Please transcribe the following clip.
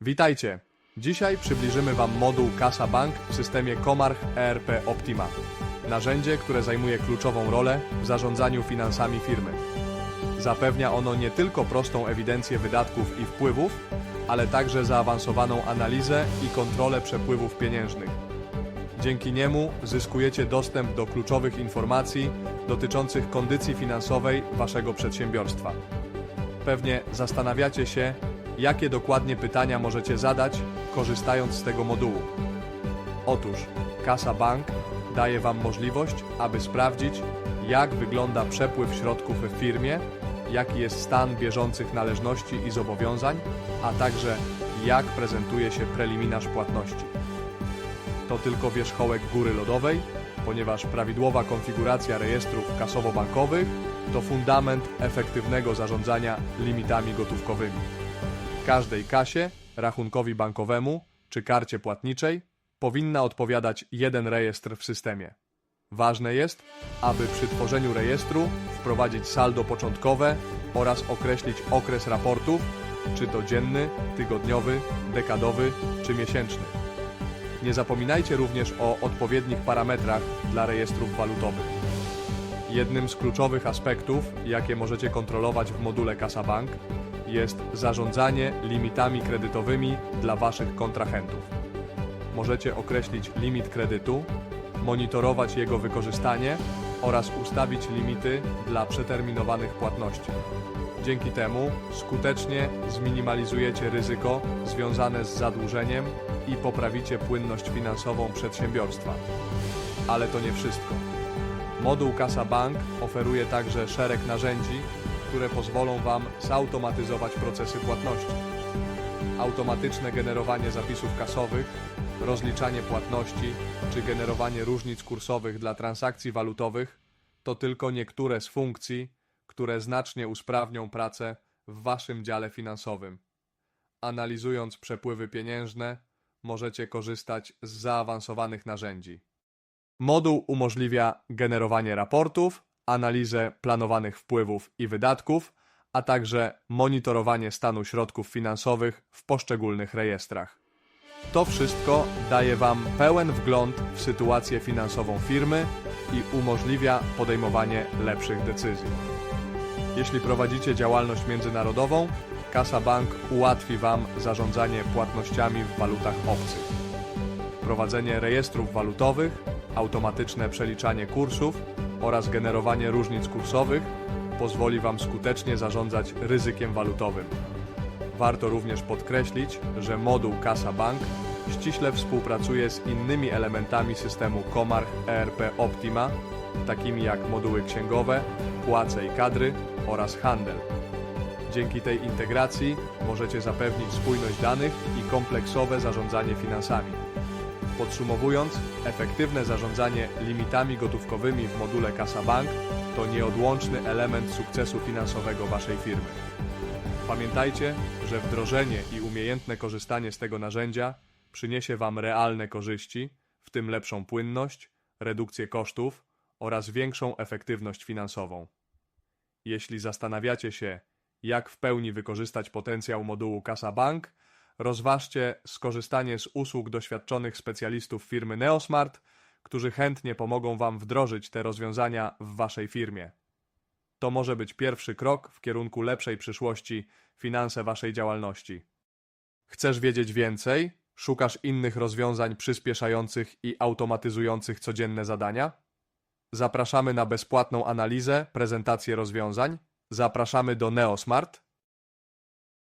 Witajcie! Dzisiaj przybliżymy Wam moduł Kasa Bank w systemie Comarch ERP Optima. Narzędzie, które zajmuje kluczową rolę w zarządzaniu finansami firmy. Zapewnia ono nie tylko prostą ewidencję wydatków i wpływów, ale także zaawansowaną analizę i kontrolę przepływów pieniężnych. Dzięki niemu zyskujecie dostęp do kluczowych informacji dotyczących kondycji finansowej Waszego przedsiębiorstwa. Pewnie zastanawiacie się, jakie dokładnie pytania możecie zadać, korzystając z tego modułu. Otóż Kasa Bank daje Wam możliwość, aby sprawdzić, jak wygląda przepływ środków w firmie, jaki jest stan bieżących należności i zobowiązań, a także jak prezentuje się preliminarz płatności. To tylko wierzchołek góry lodowej, ponieważ prawidłowa konfiguracja rejestrów kasowo-bankowych to fundament efektywnego zarządzania limitami gotówkowymi. Każdej kasie, rachunkowi bankowemu czy karcie płatniczej powinna odpowiadać jeden rejestr w systemie. Ważne jest, aby przy tworzeniu rejestru wprowadzić saldo początkowe oraz określić okres raportów, czy to dzienny, tygodniowy, dekadowy czy miesięczny. Nie zapominajcie również o odpowiednich parametrach dla rejestrów walutowych. Jednym z kluczowych aspektów, jakie możecie kontrolować w module CasaBank, jest zarządzanie limitami kredytowymi dla Waszych kontrahentów. Możecie określić limit kredytu, monitorować jego wykorzystanie oraz ustawić limity dla przeterminowanych płatności. Dzięki temu skutecznie zminimalizujecie ryzyko związane z zadłużeniem i poprawicie płynność finansową przedsiębiorstwa. Ale to nie wszystko. Moduł Kasa Bank oferuje także szereg narzędzi, które pozwolą Wam zautomatyzować procesy płatności. Automatyczne generowanie zapisów kasowych, rozliczanie płatności czy generowanie różnic kursowych dla transakcji walutowych to tylko niektóre z funkcji, które znacznie usprawnią pracę w Waszym dziale finansowym. Analizując przepływy pieniężne, możecie korzystać z zaawansowanych narzędzi. Moduł umożliwia generowanie raportów, analizę planowanych wpływów i wydatków, a także monitorowanie stanu środków finansowych w poszczególnych rejestrach. To wszystko daje Wam pełen wgląd w sytuację finansową firmy i umożliwia podejmowanie lepszych decyzji. Jeśli prowadzicie działalność międzynarodową, Kasa Bank ułatwi Wam zarządzanie płatnościami w walutach obcych. Prowadzenie rejestrów walutowych, automatyczne przeliczanie kursów oraz generowanie różnic kursowych pozwoli Wam skutecznie zarządzać ryzykiem walutowym. Warto również podkreślić, że moduł Kasa Bank ściśle współpracuje z innymi elementami systemu Comarch ERP Optima, takimi jak moduły księgowe, płace i kadry oraz handel. Dzięki tej integracji możecie zapewnić spójność danych i kompleksowe zarządzanie finansami. Podsumowując, efektywne zarządzanie limitami gotówkowymi w module Kasa Bank to nieodłączny element sukcesu finansowego Waszej firmy. Pamiętajcie, że wdrożenie i umiejętne korzystanie z tego narzędzia przyniesie Wam realne korzyści, w tym lepszą płynność, redukcję kosztów oraz większą efektywność finansową. Jeśli zastanawiacie się, jak w pełni wykorzystać potencjał modułu Kasa Bank, rozważcie skorzystanie z usług doświadczonych specjalistów firmy Neosmart, którzy chętnie pomogą Wam wdrożyć te rozwiązania w Waszej firmie. To może być pierwszy krok w kierunku lepszej przyszłości finanse Waszej działalności. Chcesz wiedzieć więcej? Szukasz innych rozwiązań przyspieszających i automatyzujących codzienne zadania? Zapraszamy na bezpłatną analizę, prezentację rozwiązań. Zapraszamy do Neosmart